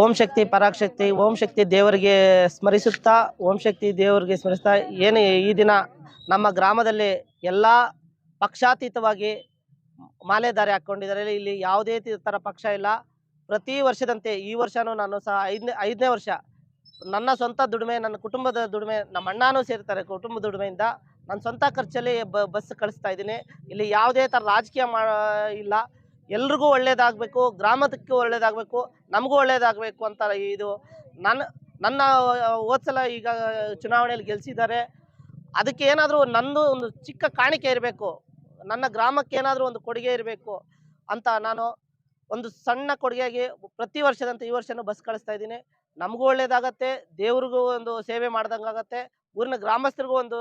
ಓಂ ಶಕ್ತಿ ಪರಾಕ್ಶಕ್ತಿ, ಓಂ ಶಕ್ತಿ ದೇವರಿಗೆ ಸ್ಮರಿಸುತ್ತಾ, ಓಂ ಶಕ್ತಿ ದೇವರಿಗೆ ಸ್ಮರಿಸ್ತಾ, ಏನು ಈ ದಿನ ನಮ್ಮ ಗ್ರಾಮದಲ್ಲಿ ಎಲ್ಲ ಪಕ್ಷಾತೀತವಾಗಿ ಮಾಲೆ ದಾರಿ ಹಾಕ್ಕೊಂಡಿದ್ದಾರೆ. ಇಲ್ಲಿ ಯಾವುದೇ ಥರ ಪಕ್ಷ ಇಲ್ಲ. ಪ್ರತಿ ವರ್ಷದಂತೆ ಈ ವರ್ಷನೂ ನಾನು ಸಹ ಐದನೇ ಐದನೇ ವರ್ಷ ನನ್ನ ಸ್ವಂತ ದುಡಿಮೆ, ನನ್ನ ಕುಟುಂಬದ ದುಡಿಮೆ, ನಮ್ಮ ಅಣ್ಣನೂ ಸೇರ್ತಾರೆ ಕುಟುಂಬ ದುಡಿಮೆಯಿಂದ. ನನ್ನ ಸ್ವಂತ ಖರ್ಚಲ್ಲಿ ಬಸ್ ಕಳಿಸ್ತಾ ಇದ್ದೀನಿ. ಇಲ್ಲಿ ಯಾವುದೇ ಥರ ರಾಜಕೀಯ ಮಾ, ಇಲ್ಲ. ಎಲ್ರಿಗೂ ಒಳ್ಳೇದಾಗಬೇಕು ಗ್ರಾಮದಕ್ಕೆ ಒಳ್ಳೇದಾಗಬೇಕು, ನಮಗೂ ಒಳ್ಳೇದಾಗಬೇಕು ಅಂತ ಇದು ನನ್ನ ನನ್ನ ಹೋದ ಸಲ ಈಗ ಚುನಾವಣೆಯಲ್ಲಿ ಗೆಲ್ಲಿಸಿದ್ದಾರೆ ಅದಕ್ಕೆ ಏನಾದರೂ ನಂದು ಒಂದು ಚಿಕ್ಕ ಕಾಣಿಕೆ ಇರಬೇಕು. ನನ್ನ ಗ್ರಾಮಕ್ಕೆ ಏನಾದರೂ ಒಂದು ಕೊಡುಗೆ ಇರಬೇಕು ಅಂತ ನಾನು ಒಂದು ಸಣ್ಣ ಕೊಡುಗೆಯಾಗಿ ಪ್ರತಿ ವರ್ಷದಂತೆ ಈ ವರ್ಷನೂ ಬಸ್ ಕಳಿಸ್ತಾ ಇದ್ದೀನಿ. ನಮಗೂ ಒಳ್ಳೇದಾಗತ್ತೆ, ದೇವ್ರಿಗೂ ಒಂದು ಸೇವೆ ಮಾಡ್ದಂಗಾಗತ್ತೆ, ಊರಿನ ಗ್ರಾಮಸ್ಥರಿಗೂ ಒಂದು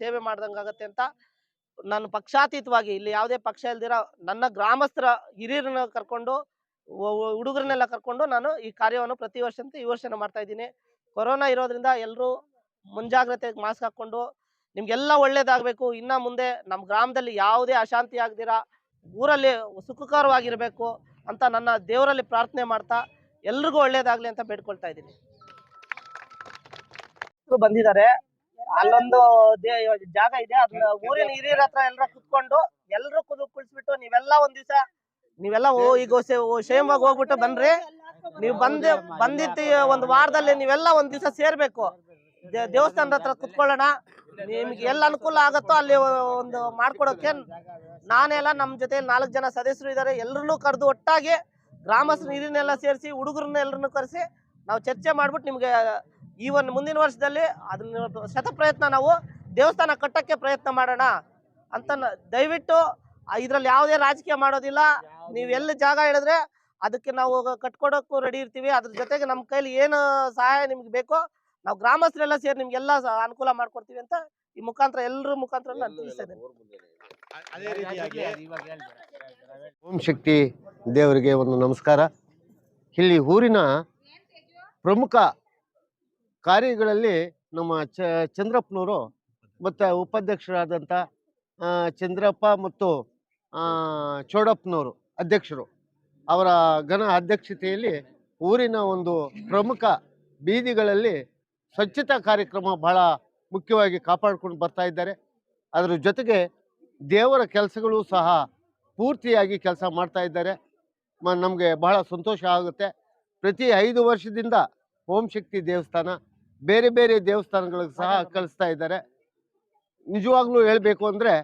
ಸೇವೆ ಮಾಡ್ದಂಗಾಗತ್ತೆ ಅಂತ ನಾನು ಪಕ್ಷಾತೀತವಾಗಿ ಇಲ್ಲಿ ಯಾವುದೇ ಪಕ್ಷ ಇಲ್ದಿರ ನನ್ನ ಗ್ರಾಮಸ್ಥರ ಹಿರಿಯರನ್ನ ಕರ್ಕೊಂಡು ಹುಡುಗರನ್ನೆಲ್ಲ ಕರ್ಕೊಂಡು ನಾನು ಈ ಕಾರ್ಯವನ್ನು ಪ್ರತಿ ವರ್ಷಂತೆ ಈ ವರ್ಷನ ಮಾಡ್ತಾ ಇದ್ದೀನಿ. ಕೊರೋನಾ ಇರೋದ್ರಿಂದ ಎಲ್ಲರೂ ಮುಂಜಾಗ್ರತೆ ಮಾಸ್ಕ್ ಹಾಕ್ಕೊಂಡು, ನಿಮ್ಗೆಲ್ಲ ಒಳ್ಳೇದಾಗಬೇಕು. ಇನ್ನ ಮುಂದೆ ನಮ್ಮ ಗ್ರಾಮದಲ್ಲಿ ಯಾವುದೇ ಅಶಾಂತಿ ಆಗದಿರ, ಊರಲ್ಲಿ ಸುಖಕರವಾಗಿರಬೇಕು ಅಂತ ನನ್ನ ದೇವರಲ್ಲಿ ಪ್ರಾರ್ಥನೆ ಮಾಡ್ತಾ ಎಲ್ರಿಗೂ ಒಳ್ಳೇದಾಗ್ಲಿ ಅಂತ ಬೇಡ್ಕೊಳ್ತಾ ಇದ್ದೀನಿ. ಬಂದಿದ್ದಾರೆ. ಅಲ್ಲೊಂದು ಜಾಗ ಇದೆ. ಅದನ್ನ ಊರಿನ ಹಿರಿಯರ ಹತ್ರ ಎಲ್ಲರ ಕುತ್ಕೊಂಡು ಎಲ್ರು ಕುದು ಕುಳಿಸ್ಬಿಟ್ಟು ನೀವೆಲ್ಲ ಒಂದ್ ದಿವಸ ನೀವೆಲ್ಲ ಈಗ ಆಗಿ ಹೋಗ್ಬಿಟ್ಟು ಬನ್ರಿ. ನೀವು ಬಂದ ಬಂದಿತ್ತ ಒಂದ್ ವಾರದಲ್ಲಿ ನೀವೆಲ್ಲ ಒಂದ್ ದಿವಸ ಸೇರ್ಬೇಕು. ದೇವಸ್ಥಾನದ ಹತ್ರ ಕುತ್ಕೊಳ್ಳೋಣ. ನಿಮ್ಗೆ ಎಲ್ಲ ಅನುಕೂಲ ಆಗತ್ತೋ ಅಲ್ಲಿ ಒಂದು ಮಾಡ್ಕೊಡೋಕೆ. ನಾನೆಲ್ಲ ನಮ್ಮ ಜೊತೆ ನಾಲ್ಕು ಜನ ಸದಸ್ಯರು ಇದ್ದಾರೆ ಎಲ್ಲರನ್ನೂ ಕರೆದು ಒಟ್ಟಾಗಿ ಗ್ರಾಮಸ್ಥರು ನೀರನ್ನೆಲ್ಲ ಸೇರಿಸಿ ಹುಡುಗರನ್ನ ಎಲ್ಲರನ್ನೂ ಕರೆಸಿ ನಾವು ಚರ್ಚೆ ಮಾಡ್ಬಿಟ್ಟು ನಿಮ್ಗೆ ಈ ಒಂದು ಮುಂದಿನ ವರ್ಷದಲ್ಲಿ ಅದನ್ನ ಶತ ಪ್ರಯತ್ನ ನಾವು ದೇವಸ್ಥಾನ ಕಟ್ಟಕ್ಕೆ ಪ್ರಯತ್ನ ಮಾಡೋಣ ಅಂತ ನ- ದಯವಿಟ್ಟು ಇದರಲ್ಲಿ ಯಾವುದೇ ರಾಜಕೀಯ ಮಾಡೋದಿಲ್ಲ. ನೀವು ಎಲ್ಲಿ ಜಾಗ ಹೇಳಿದ್ರೆ ಅದಕ್ಕೆ ನಾವು ಕಟ್ಕೊಡೋಕ್ಕೂ ರೆಡಿ ಇರ್ತೀವಿ. ಅದ್ರ ಜೊತೆಗೆ ನಮ್ಮ ಕೈಲಿ ಏನು ಸಹಾಯ ನಿಮ್ಗೆ ಬೇಕೋ ನಾವು ಗ್ರಾಮಸ್ಥರೆಲ್ಲ ಸೇರಿ ನಿಮ್ಗೆಲ್ಲ ಅನುಕೂಲ ಮಾಡ್ಕೊಡ್ತೀವಿ ಅಂತ ಈ ಮುಖಾಂತರ ಎಲ್ಲರ ಮುಖಾಂತರ ನಾನು ತಿಳಿಸ್ತಾ ಇದ್ದೀನಿ. ಅದೇ ರೀತಿಯಾಗಿ ಓಂ ಶಕ್ತಿ ದೇವರಿಗೆ ಒಂದು ನಮಸ್ಕಾರ. ಇಲ್ಲಿ ಊರಿನ ಪ್ರಮುಖ ಕಾರ್ಯಗಳಲ್ಲಿ ನಮ್ಮ ಚ ಚಂದ್ರಪ್ಪನವರು ಮತ್ತು ಉಪಾಧ್ಯಕ್ಷರಾದಂಥ ಚಂದ್ರಪ್ಪ ಮತ್ತು ಚೋಡಪ್ಪನವರು ಅಧ್ಯಕ್ಷರು. ಅವರ ಘನ ಅಧ್ಯಕ್ಷತೆಯಲ್ಲಿ ಊರಿನ ಒಂದು ಪ್ರಮುಖ ಬೀದಿಗಳಲ್ಲಿ ಸ್ವಚ್ಛತಾ ಕಾರ್ಯಕ್ರಮ ಬಹಳ ಮುಖ್ಯವಾಗಿ ಕಾಪಾಡಿಕೊಂಡು ಬರ್ತಾ ಇದ್ದಾರೆ. ಅದರ ಜೊತೆಗೆ ದೇವರ ಕೆಲಸಗಳು ಸಹ ಪೂರ್ತಿಯಾಗಿ ಕೆಲಸ ಮಾಡ್ತಾ ಇದ್ದಾರೆ. ನಮಗೆ ಬಹಳ ಸಂತೋಷ ಆಗುತ್ತೆ. ಪ್ರತಿ ಐದು ವರ್ಷದಿಂದ ಓಂ ಶಕ್ತಿ ದೇವಸ್ಥಾನ ಬೇರೆ ಬೇರೆ ದೇವಸ್ಥಾನಗಳಿಗೆ ಸಹ ಕಳಿಸ್ತಾ ಇದ್ದಾರೆ. ನಿಜವಾಗ್ಲೂ ಹೇಳಬೇಕು ಅಂದರೆ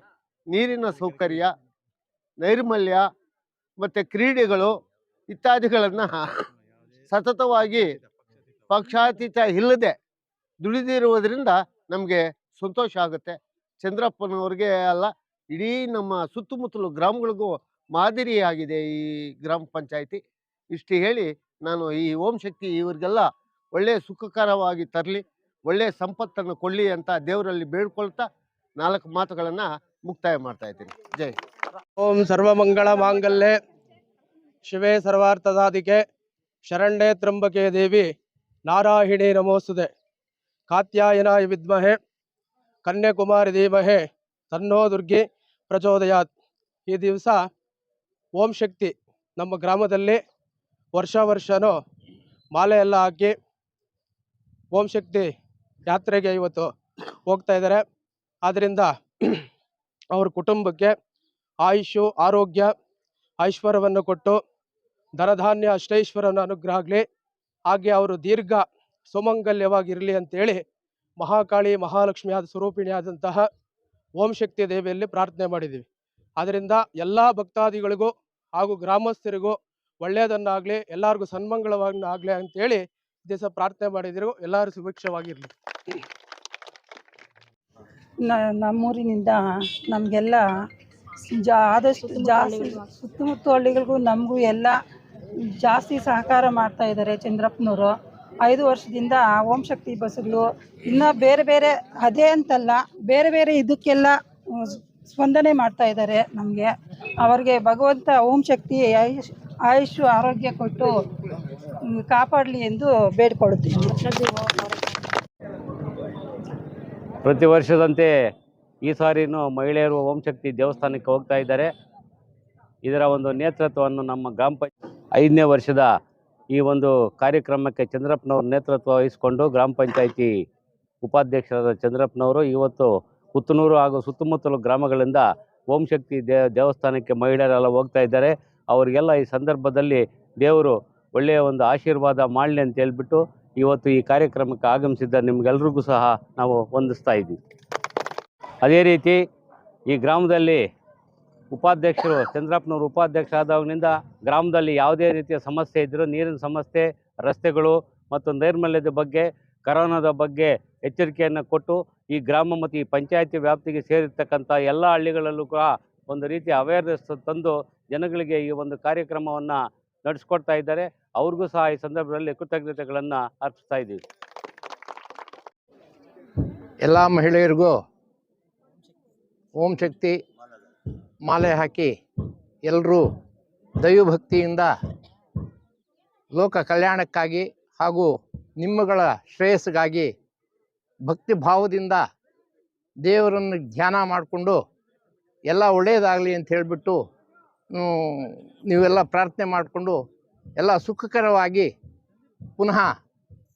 ನೀರಿನ ಸೌಕರ್ಯ ನೈರ್ಮಲ್ಯ ಮತ್ತು ಕ್ರೀಡೆಗಳು ಇತ್ಯಾದಿಗಳನ್ನು ಸತತವಾಗಿ ಪಕ್ಷಾತೀತ ಇಲ್ಲದೆ ದುಡಿದಿರುವುದರಿಂದ ನಮಗೆ ಸಂತೋಷ ಆಗುತ್ತೆ. ಚಂದ್ರಪ್ಪನವ್ರಿಗೆ ಅಲ್ಲ ಇಡೀ ನಮ್ಮ ಸುತ್ತಮುತ್ತಲು ಗ್ರಾಮಗಳಿಗೂ ಮಾದರಿಯಾಗಿದೆ ಈ ಗ್ರಾಮ ಪಂಚಾಯಿತಿ. ಇಷ್ಟು ಹೇಳಿ ನಾನು ಈ ಓಂ ಶಕ್ತಿ ಇವರಿಗೆಲ್ಲ ಒಳ್ಳೆಯ ಸುಖಕರವಾಗಿ ತರಲಿ ಒಳ್ಳೆಯ ಸಂಪತ್ತನ್ನು ಕೊಡಲಿ ಅಂತ ದೇವರಲ್ಲಿ ಬೇಡ್ಕೊಳ್ತಾ ನಾಲ್ಕು ಮಾತುಗಳನ್ನು ಮುಕ್ತಾಯ ಮಾಡ್ತಾ ಇದ್ದೀನಿ. ಜೈ ಓಂ ಸರ್ವಮಂಗಳ ಮಾಂಗಲ್ಯೆ. ಶಿವೇ ಸರ್ವಾರ್ಥದಾದಿಕೆ ಶರಣ್ಯೇ ತ್ರಂಬಕೆ ದೇವಿ. ನಾರಾಯಣಿ ನಮೋಸ್ತುತೆ. ಕಾತ್ಯಾಯನಾಯ ವಿದ್ಮಹೆ. ಕನ್ಯಾಕುಮಾರಿ ಧೀಮಹೆ. ತನ್ನೋ ದುರ್ಗಿ ಪ್ರಚೋದಯಾತ್. ಈ ದಿವಸ ಓಂ ಶಕ್ತಿ ನಮ್ಮ ಗ್ರಾಮದಲ್ಲಿ ವರ್ಷ ವರ್ಷನೂ ಮಾಲೆ ಎಲ್ಲ ಹಾಕಿ ಓಂ ಶಕ್ತಿ ಯಾತ್ರೆಗೆ ಇವತ್ತು ಹೋಗ್ತಾ ಇದ್ದಾರೆ. ಆದ್ದರಿಂದ ಅವ್ರ ಕುಟುಂಬಕ್ಕೆ ಆಯುಷು, ಆರೋಗ್ಯ, ಐಶ್ವರ್ಯವನ್ನು ಕೊಟ್ಟು ದರಧಾನ್ಯ ಅಷ್ಟೈಶ್ವರನ ಅನುಗ್ರಹ ಆಗಲಿ. ಹಾಗೆ ಅವರು ದೀರ್ಘ ಸುಮಂಗಲ್ಯವಾಗಿರಲಿ ಅಂತೇಳಿ ಮಹಾಕಾಳಿ, ಮಹಾಲಕ್ಷ್ಮಿಯಾದ ಸ್ವರೂಪಿಣಿಯಾದಂತಹ ಓಂ ಶಕ್ತಿ ದೇವಿಯಲ್ಲಿ ಪ್ರಾರ್ಥನೆ ಮಾಡಿದ್ದೀವಿ ಆದ್ದರಿಂದ ಎಲ್ಲ ಭಕ್ತಾದಿಗಳಿಗೂ ಹಾಗೂ ಗ್ರಾಮಸ್ಥರಿಗೂ ಒಳ್ಳೆಯದನ್ನಾಗಲಿ, ಎಲ್ಲರಿಗೂ ಸನ್ಮಂಗಳವನ್ನಾಗಲಿ ಅಂತೇಳಿ ದಿವಸ ಪ್ರಾರ್ಥನೆ ಮಾಡಿದ್ರು ಎಲ್ಲರೂ ಸುಭಿಕ್ಷವಾಗಿರಲಿ. ನ- ನಮ್ಮೂರಿನಿಂದ ನಮಗೆಲ್ಲ ಜಾ ಆದಷ್ಟು ಜಾಸ್ತಿ ಸುತ್ತಮುತ್ತ ಹಳ್ಳಿಗಳಿಗೂ ನಮಗೂ ಎಲ್ಲ ಜಾಸ್ತಿ ಸಹಕಾರ ಮಾಡ್ತಾ ಇದ್ದಾರೆ ಚಂದ್ರಪ್ಪನವರು. ಐದು ವರ್ಷದಿಂದ ಓಂ ಶಕ್ತಿ ಬಸ್ಸುಗಳು ಇನ್ನೂ ಬೇರೆ ಬೇರೆ ಅದೇ ಅಂತಲ್ಲ ಬೇರೆ ಬೇರೆ ಇದಕ್ಕೆಲ್ಲ ಸ್ಪಂದನೆ ಮಾಡ್ತಾ ಇದ್ದಾರೆ ನಮಗೆ. ಅವ್ರಿಗೆ ಭಗವಂತ ಓಂ ಶಕ್ತಿ ಆಯುಷ್ ಆರೋಗ್ಯ ಕೊಟ್ಟು ಕಾಪಾಡಲಿ ಎಂದು ಬೇಡಿಕೊಳ್ಳುತ್ತೇನೆ ಪ್ರತಿ ವರ್ಷದಂತೆ ಈ ಸಾರಿನೂ ಮಹಿಳೆಯರು ಓಂ ಶಕ್ತಿ ದೇವಸ್ಥಾನಕ್ಕೆ ಹೋಗ್ತಾ ಇದ್ದಾರೆ. ಇದರ ಒಂದು ನೇತೃತ್ವವನ್ನು ನಮ್ಮ ಗ್ರಾಮ ಪಂಚಾಯತ್ ಐದನೇ ವರ್ಷದ ಈ ಒಂದು ಕಾರ್ಯಕ್ರಮಕ್ಕೆ ಚಂದ್ರಪ್ಪನವ್ರ ನೇತೃತ್ವ ವಹಿಸಿಕೊಂಡು ಗ್ರಾಮ ಪಂಚಾಯಿತಿ ಉಪಾಧ್ಯಕ್ಷರಾದ ಚಂದ್ರಪ್ಪನವರು ಇವತ್ತು ಪುತ್ತನೂರು ಹಾಗೂ ಸುತ್ತಮುತ್ತಲು ಗ್ರಾಮಗಳಿಂದ ಓಂ ಶಕ್ತಿ ದೇವಸ್ಥಾನಕ್ಕೆ ಮಹಿಳೆಯರೆಲ್ಲ ಹೋಗ್ತಾ ಇದ್ದಾರೆ. ಅವರಿಗೆಲ್ಲ ಈ ಸಂದರ್ಭದಲ್ಲಿ ದೇವರು ಒಳ್ಳೆಯ ಒಂದು ಆಶೀರ್ವಾದ ಮಾಡಲಿ ಅಂತ ಹೇಳ್ಬಿಟ್ಟು ಇವತ್ತು ಈ ಕಾರ್ಯಕ್ರಮಕ್ಕೆ ಆಗಮಿಸಿದ್ದ ನಿಮ್ಗೆಲ್ರಿಗೂ ಸಹ ನಾವು ವಂದಿಸ್ತಾ ಇದ್ದೀವಿ. ಅದೇ ರೀತಿ ಈ ಗ್ರಾಮದಲ್ಲಿ ಉಪಾಧ್ಯಕ್ಷರು ಚಂದ್ರಪ್ಪನವರು ಆದವನಿಂದ ಗ್ರಾಮದಲ್ಲಿ ಯಾವುದೇ ರೀತಿಯ ಸಮಸ್ಯೆ ಇದ್ದರೂ ನೀರಿನ ಸಮಸ್ಯೆ, ರಸ್ತೆಗಳು ಮತ್ತು ನೈರ್ಮಲ್ಯದ ಬಗ್ಗೆ, ಕರೋನಾದ ಬಗ್ಗೆ ಎಚ್ಚರಿಕೆಯನ್ನು ಕೊಟ್ಟು ಈ ಗ್ರಾಮ ಮತ್ತು ಈ ಪಂಚಾಯತಿ ವ್ಯಾಪ್ತಿಗೆ ಸೇರಿರ್ತಕ್ಕಂಥ ಎಲ್ಲ ಹಳ್ಳಿಗಳಲ್ಲೂ ಕೂಡ ಒಂದು ರೀತಿಯ ಅವೇರ್ನೆಸ್ ತಂದು ಜನಗಳಿಗೆ ಈ ಒಂದು ಕಾರ್ಯಕ್ರಮವನ್ನು ನಡೆಸ್ಕೊಡ್ತಾ ಇದ್ದಾರೆ. ಅವ್ರಿಗೂ ಸಹ ಈ ಸಂದರ್ಭದಲ್ಲಿ ಕೃತಜ್ಞತೆಗಳನ್ನು ಅರ್ಪಿಸ್ತಾ ಇದ್ದೀವಿ. ಎಲ್ಲ ಮಹಿಳೆಯರಿಗೂ ಓಂ ಶಕ್ತಿ ಮಾಲೆ ಹಾಕಿ ಎಲ್ಲರೂ ದೈವಭಕ್ತಿಯಿಂದ ಲೋಕ ಕಲ್ಯಾಣಕ್ಕಾಗಿ ಹಾಗೂ ನಿಮ್ಮಗಳ ಶ್ರೇಯಸ್ಸಿಗಾಗಿ ಭಕ್ತಿ ಭಾವದಿಂದ ದೇವರನ್ನು ಧ್ಯಾನ ಮಾಡಿಕೊಂಡು ಎಲ್ಲ ಒಳ್ಳೆಯದಾಗಲಿ ಅಂತ ಹೇಳಿಬಿಟ್ಟು ನೀವೆಲ್ಲ ಪ್ರಾರ್ಥನೆ ಮಾಡಿಕೊಂಡು ಎಲ್ಲ ಸುಖಕರವಾಗಿ ಪುನಃ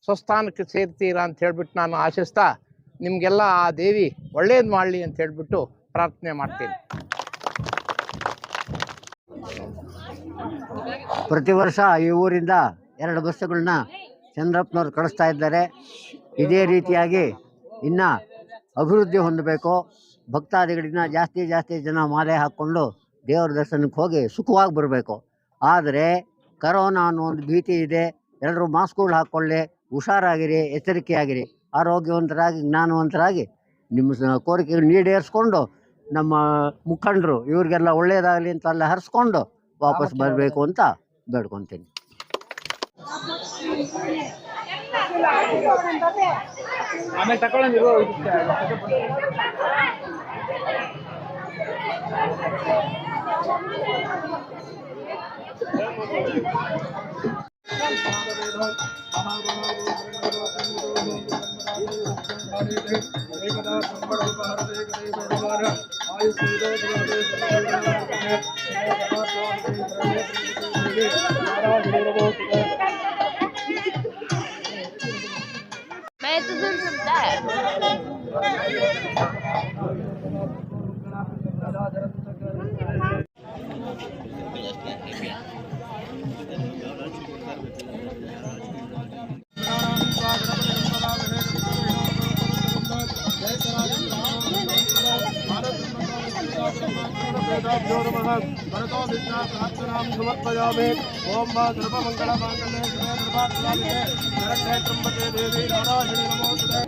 ಸ್ವಸ್ಥಾನಕ್ಕೆ ಸೇರ್ತೀರಾ ಅಂತ ಹೇಳಿಬಿಟ್ಟು ನಾನು ಆಶಿಸ್ತಾ ನಿಮಗೆಲ್ಲ ಆ ದೇವಿ ಒಳ್ಳೇದು ಮಾಡಲಿ ಅಂತ ಹೇಳಿಬಿಟ್ಟು ಪ್ರಾರ್ಥನೆ ಮಾಡ್ತೀನಿ. ಪ್ರತಿ ವರ್ಷ ಈ ಊರಿಂದ ಎರಡು ಬಸ್ಸುಗಳನ್ನ ಚಂದ್ರಪ್ಪನವ್ರು ಕಳಿಸ್ತಾ ಇದ್ದಾರೆ. ಇದೇ ರೀತಿಯಾಗಿ ಇನ್ನು ಅಭಿವೃದ್ಧಿ ಹೊಂದಬೇಕು. ಭಕ್ತಾದಿಗಳಿಂದ ಜಾಸ್ತಿ ಜಾಸ್ತಿ ಜನ ಮಾಲೆ ಹಾಕ್ಕೊಂಡು ದೇವರ ದರ್ಶನಕ್ಕೆ ಹೋಗಿ ಸುಖವಾಗಿ ಬರಬೇಕು. ಆದರೆ ಕರೋನಾ ಅನ್ನೋ ಒಂದು ಭೀತಿ ಇದೆ. ಎಲ್ಲರೂ ಮಾಸ್ಕ್ಗಳು ಹಾಕ್ಕೊಳ್ಳಿ ಹುಷಾರಾಗಿರಿ ಎಚ್ಚರಿಕೆಯಾಗಿರಿ ಆರೋಗ್ಯವಂತರಾಗಿ ಜ್ಞಾನವಂತರಾಗಿ ನಿಮ್ಮ ಕೋರಿಕೆ ಕೋರಿಕೆಗಳು ಈಡೇರಿಸ್ಕೊಂಡು ನಮ್ಮ ಮುಖಂಡರು ಇವ್ರಿಗೆಲ್ಲ ಒಳ್ಳೆಯದಾಗಲಿ ಅಂತ ಅಲ್ಲಿ ಹರಿಸ್ಕೊಂಡು ವಾಪಸ್ ಬರಬೇಕು ಅಂತ ಬೇಡ್ಕೊತೀನಿ. मैं तो सुन सकता है। ಸಮರ್ಪಯಾಮಿ ಓಂ ಮಾ ಸರ್ವಮಂಗಳ ಮಾಂಗಲ್ಯೆ ಶಿವೆ ಸರ್ವಾರ್ಥಸಾಧಿಕೆ ಶರಣ್ಯೇ ತ್ರ್ಯಂಬಕೆ ದೇವಿ ನಾರಾಯಣಿ ನಮೋಸ್ತುತೆ